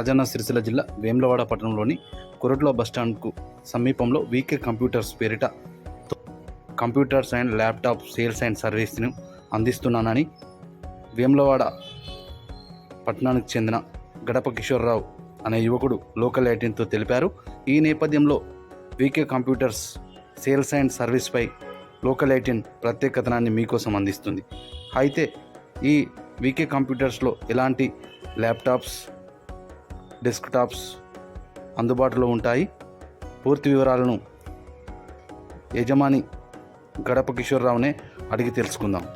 రాజన్న సిరిసిల్ల జిల్లా వేములవాడ పట్టణంలోని కొరట్ల బస్టాండ్కు సమీపంలో వీకే కంప్యూటర్స్ పేరిట computers and laptop sales and సర్వీస్ను అందిస్తున్నానని వేములవాడ పట్టణానికి చెందిన గడప కిషోర్రావు అనే యువకుడు లోకల్ ఐటీన్తో తెలిపారు. ఈ నేపథ్యంలో V K computers sales and సర్వీస్పై local ITN ప్రత్యేక కథనాన్ని మీకోసం అందిస్తుంది. అయితే ఈ వీకే కంప్యూటర్స్లో ఎలాంటి ల్యాప్టాప్స్ డెస్క్టాప్స్ అందుబాటులో ఉంటాయి. పూర్తి వివరాలను యజమాని గడప కిషోర్రావునే అడిగి తెలుసుకుందాం.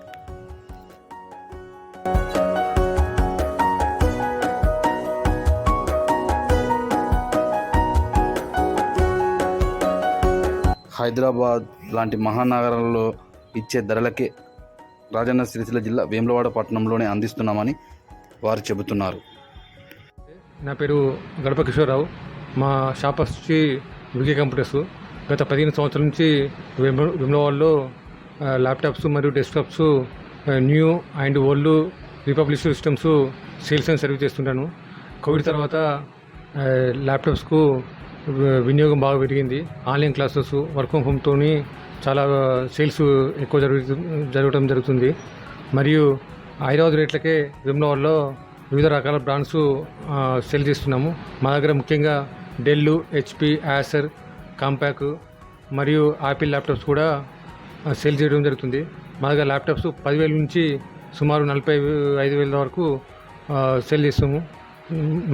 హైదరాబాద్ లాంటి మహానగరాల్లో ఇచ్చే ధరలకే రాజన్న సిరిసిల్ల జిల్లా వేములవాడ పట్టణంలోనే అందిస్తున్నామని వారు చెబుతున్నారు. నా పేరు గడప కిషోర్రావు. మా షాప్ వచ్చి వికే కంప్యూటర్స్. గత పదిహేను సంవత్సరాల నుంచి విమ ల్యాప్టాప్స్ మరియు desktops new and old republic systems sales and service చేస్తుంటాను. కోవిడ్ తర్వాత ల్యాప్టాప్స్కు వినియోగం బాగా పెరిగింది. ఆన్లైన్ క్లాసెస్ వర్క్ ఫ్రమ్ హోమ్తో చాలా సేల్స్ ఎక్కువ జరుగు జరగడం జరుగుతుంది. మరియు హైదరాబాద్ రేట్లకే విమలవాడలో వివిధ రకాల బ్రాండ్స్ సెల్ చేస్తున్నాము. మా దగ్గర ముఖ్యంగా డెల్ హెచ్పి యాసర్ కాంపాక్ మరియు ఆపిల్ ల్యాప్టాప్స్ కూడా సేల్ సెల్ చేయడం జరుగుతుంది. మా దగ్గర ల్యాప్టాప్స్ పదివేల నుంచి సుమారు నలభై ఐదు వేల వరకు సెల్ చేస్తాము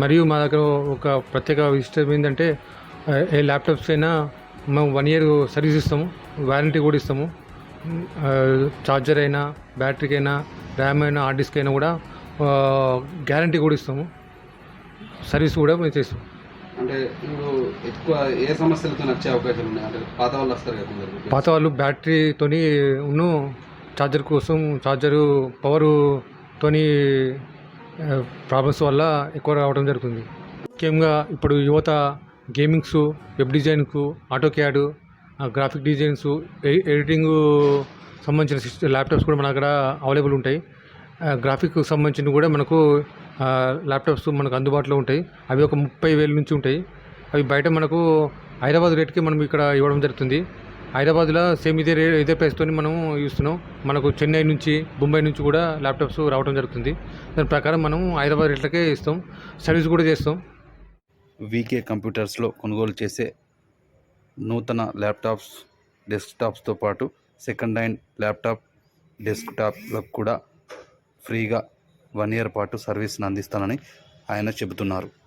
మరియు మా దగ్గర ఒక ప్రత్యేక విశిష్టం ఏంటంటే ఏ ల్యాప్టాప్స్ అయినా మేము వన్ ఇయర్ సర్వీస్ ఇస్తాము. వారంటీ కూడా ఇస్తాము. ఛార్జర్ అయినా బ్యాటరీకి అయినా ర్యామ్ అయినా హార్డ్ డిస్క్ అయినా కూడా గ్యారంటీ కూడా ఇస్తాము. సర్వీస్ కూడా మేము చేస్తాం. అంటే ఇప్పుడు ఎక్కువ ఏ సమస్యలతో వచ్చే అవకాశాలు ఉన్నాయి? అంటే పాత వాళ్ళు వస్తారు కదా. పాత వాళ్ళు బ్యాటరీతోని ఉన్ను ఛార్జర్ కోసం ఛార్జరు పవరుతోని ప్రాబ్లమ్స్ వల్ల ఎక్కువ రావడం జరుగుతుంది. ముఖ్యంగా ఇప్పుడు యువత గేమింగ్స్ వెబ్ డిజైన్కు auto CAD graphic designs editing సంబంధించిన ల్యాప్టాప్స్ కూడా మన దగ్గర అవైలబుల్ ఉంటాయి. గ్రాఫిక్ సంబంధించినవి కూడా మనకు ల్యాప్టాప్స్ మనకు అందుబాటులో ఉంటాయి. అవి ఒక ముప్పై వేల నుంచి ఉంటాయి. అవి బయట మనకు హైదరాబాద్ రేట్కి మనం ఇక్కడ ఇవ్వడం జరుగుతుంది. హైదరాబాద్లో సేమ్ ఇదే రే ఇదే ప్రైస్తో మనం ఇస్తున్నాం మనకు చెన్నై నుంచి ముంబై నుంచి కూడా ల్యాప్టాప్స్ రావడం జరుగుతుంది. దాని ప్రకారం మనం హైదరాబాద్ రేట్లకే ఇస్తాం. సర్వీస్ కూడా చేస్తాం. వీకే కంప్యూటర్స్లో కొనుగోలు చేసే నూతన ల్యాప్టాప్స్ డెస్క్టాప్స్తో పాటు సెకండ్ హ్యాండ్ ల్యాప్టాప్ డెస్క్టాప్లకు కూడా ఫ్రీగా వన్ ఇయర్ పాటు సర్వీస్ని అందిస్తానని ఆయన చెబుతున్నారు.